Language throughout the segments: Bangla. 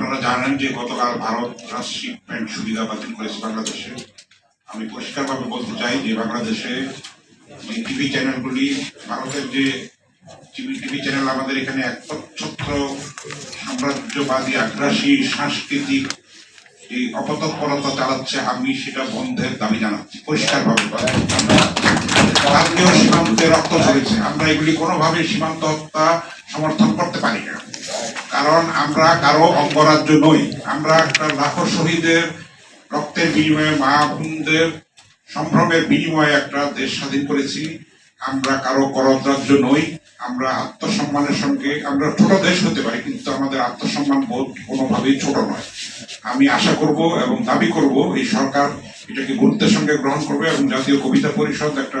আপনারা জানেন যে গতকাল ভারত ট্রান্সশিপমেন্ট সুবিধা বাতিল করেছে বাংলাদেশে। আমি পরিষ্কারভাবে বলতে চাই যে বাংলাদেশে যে টিভি চ্যানেলগুলি, ভারতের যে টিভি টিভি চ্যানেল আমাদের এখানে একচ্ছত্র সাম্রাজ্যবাদী, আগ্রাসী, সাংস্কৃতিক এই অপতৎপরতা চালাচ্ছে, আমি সেটা বন্ধের দাবি জানাচ্ছি। পরিষ্কারভাবে কালকেও সীমান্তে রক্ত ঝরেছে। আমরা এগুলি কোনোভাবে সীমান্ত হত্যা, সমর্থন কারণ আমরা কারও অঙ্গরাজ্য নই। আমরা একটা লাখো শহীদের রক্তের বিনিময়ে, মা বোনদের সম্ভ্রমের বিনিময়ে একটা দেশ স্বাধীন করেছি। আমরা কারও করদ্রাজ্য নই। আমরা আত্মসম্মানের সঙ্গে, আমরা ছোট দেশ হতে পারি, কিন্তু আমাদের আত্মসম্মান বোধ কোনোভাবেই ছোট নয়। আমি আশা করব এবং দাবি করব, এই সরকার এটাকে গুরুত্বের সঙ্গে গ্রহণ করবে এবং জাতীয় কবিতা পরিষদ, একটা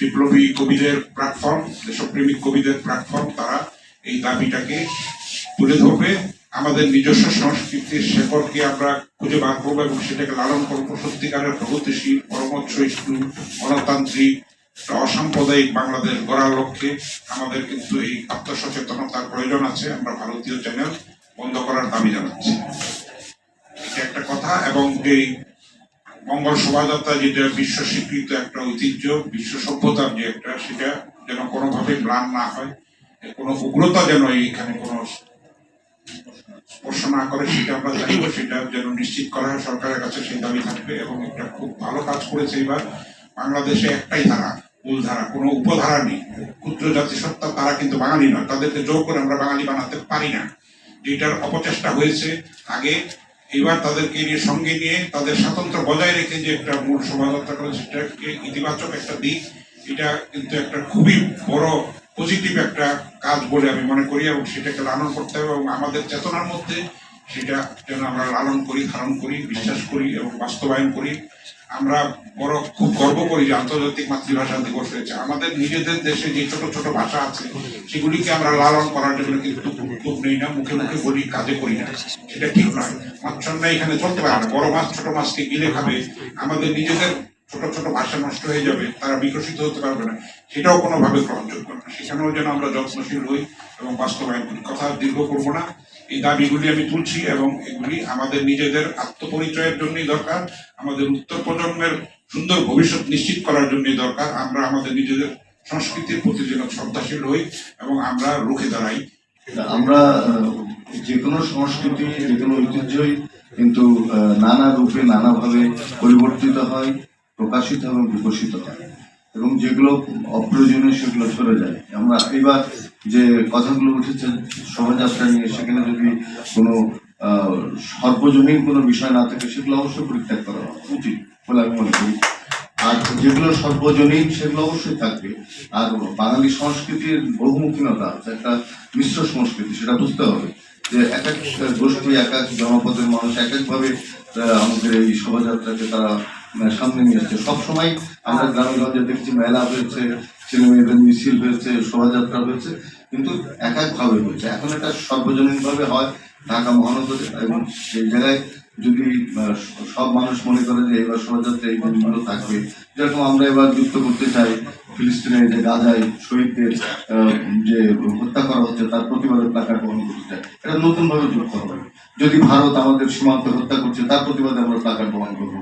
বিপ্লবী কবিদের প্ল্যাটফর্ম, দেশপ্রেমিক কবিদের প্ল্যাটফর্ম, তারা এই দাবিটাকে তুলে ধরবে। আমাদের নিজস্ব সংস্কৃতির শেকড়কে আমরা খুঁজে বার করব এবং সেটাকে লালন করব? সত্যিকারের প্রগতিশীল একটু গণতান্ত্রিক অসাম্প্রদায়িক বাংলাদেশ গড়ার লক্ষ্যে আমাদের কিন্তু এই আত্মসচেতনতার প্রয়োজন আছে। আমরা ভারতীয় চ্যানেল বন্ধ করার দাবি জানাচ্ছি। এটা একটা কথা এবং এই মঙ্গল শোভাযাত্রা যেটা বিশ্ব স্বীকৃত একটা ঐতিহ্য, বিশ্ব সভ্যতার যে একটা, সেটা যেন কোনোভাবে ম্লান না হয়। কোনো উগ্রতা যেন এইখানে কোনো স্পর্শ না করে সেটা আমরা চাইব সেটা যেন নিশ্চিত করা হয় সরকারের কাছে সেই দাবি থাকবে এবং একটা খুব ভালো কাজ করেছে এবার। বাংলাদেশে একটাই ধারা মূল ধারা কোনো উপধারা নেই। ক্ষুদ্র জাতিসত্তা তারা কিন্তু বাঙালি নয়, তাদেরকে জোর করে আমরা বাঙালি বানাতে পারি না। যেটার অপচেষ্টা হয়েছে, আগে এবার তাদেরকে নিয়ে সঙ্গে নিয়ে তাদের স্বাতন্ত্র্য বজায় রেখে যে একটা মূল শোভাযাত্রা করে সেটাকে ইতিবাচক একটা দিক, এটা কিন্তু একটা খুবই বড় পজিটিভ একটা কাজ বলে আমি মনে করি এবং সেটাকে লালন করতে হবে এবং আমাদের চেতনার মধ্যে সেটা যেন আমরা লালন করি, ধারণ করি, বিশ্বাস করি এবং বাস্তবায়ন করি। আমরা বড় খুব গর্ব করি যে আন্তর্জাতিক মাতৃভাষা দিবস হয়েছে। আমাদের নিজেদের দেশে যে ছোট ছোট ভাষা আছে, সেগুলিকে আমরা লালন করার জন্য কিন্তু উদ্যোগ নেই না, মুখে মুখে বলি, কাজে করি না। সেটা ঠিক নয়। মাছরান্না এখানে চলতে পারে না। বড় মাছ, ছোট মাছকে গিলে খাবে। আমাদের নিজেদের ছোট ছোট ভাষা নষ্ট হয়ে যাবে, তারা বিকশিত হতে পারবে না। সেটাও কোনোভাবে গ্রহণযোগ্য না। সেখানেও যেন আমরা যত্নশীল হই এবং বাস্তবায়ন করি। কথা দীর্ঘ করব না। এই দাবিগুলি আমি তুলছি এবং এগুলি আমাদের নিজেদের আত্মপরিচয়ের জন্যই দরকার, আমাদের উত্তর প্রজন্মের সুন্দর ভবিষ্যৎ নিশ্চিত করার জন্যই দরকার। আমরা আমাদের নিজেদের সংস্কৃতির প্রতি যেন শ্রদ্ধাশীল হই এবং আমরা রুখে দাঁড়াই। আমরা যে কোনো সংস্কৃতি যে কোনো ঐতিহ্যই কিন্তু নানা রূপে, নানাভাবে পরিবর্তিত হয়। প্রকাশিত এবং বিকশিত হয়। এবং যেগুলো অপ্রয়োজনীয়, সেগুলো সরে যায়। আমরা এবার যে কথাগুলো উঠেছে শোভাযাত্রা নিয়ে, সেখানে যদি কোনো সর্বজনীন কোনো বিষয় না থাকে, সেগুলো অবশ্যই পরিত্যাগ করা উচিত বলে আমি মনে করি। আর যেগুলো সর্বজনীন, সেগুলো অবশ্যই থাকবে। আর বাঙালি সংস্কৃতির বহুমুখীনতা, একটা মিশ্র সংস্কৃতি, সেটা বুঝতে হবে যে এক এক গোষ্ঠী, এক এক জনপদের মানুষ, এক একভাবে আমাদের এই শোভাযাত্রাকে তারা সামনে নিয়ে এসছে। সবসময় আমরা গ্রামে গঞ্জে দেখছি মেলা হয়েছে ছেলে মেয়েদের মিছিল হয়েছে, শোভাযাত্রা হয়েছে, কিন্তু এক একভাবে হয়েছে। এখন এটা সর্বজনীনভাবে হয়, ঢাকা মহানগরে এবং সেই জায়গায় যদি সব মানুষ মনে করে যে এবার শোভাযাত্রা এই দিনগুলো থাকবে, যেরকম আমরা এবার যুক্ত করতে চাই, ফিলিস্তিনের যে গাজায় শহীদদের যে হত্যা করা হচ্ছে, তার প্রতিবাদে প্লাকার্ড বহন করতে চাই, এটা নতুনভাবে যুক্ত হবে। যদি ভারত আমাদের সীমান্ত হত্যা করছে, তার প্রতিবাদে আমরা প্লাকার্ড বহন করব।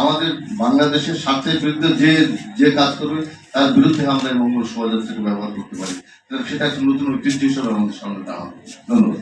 আমাদের বাংলাদেশের স্বার্থের বিরুদ্ধে যে যে কাজ করবে, তার বিরুদ্ধে আমরা এই মঙ্গল শোভাযাত্রাকে ব্যবহার করতে পারি। সেটা একটা নতুন ঐতিহ্য হিসেবে আমাদের সামনে দাঁড়াবে। ধন্যবাদ।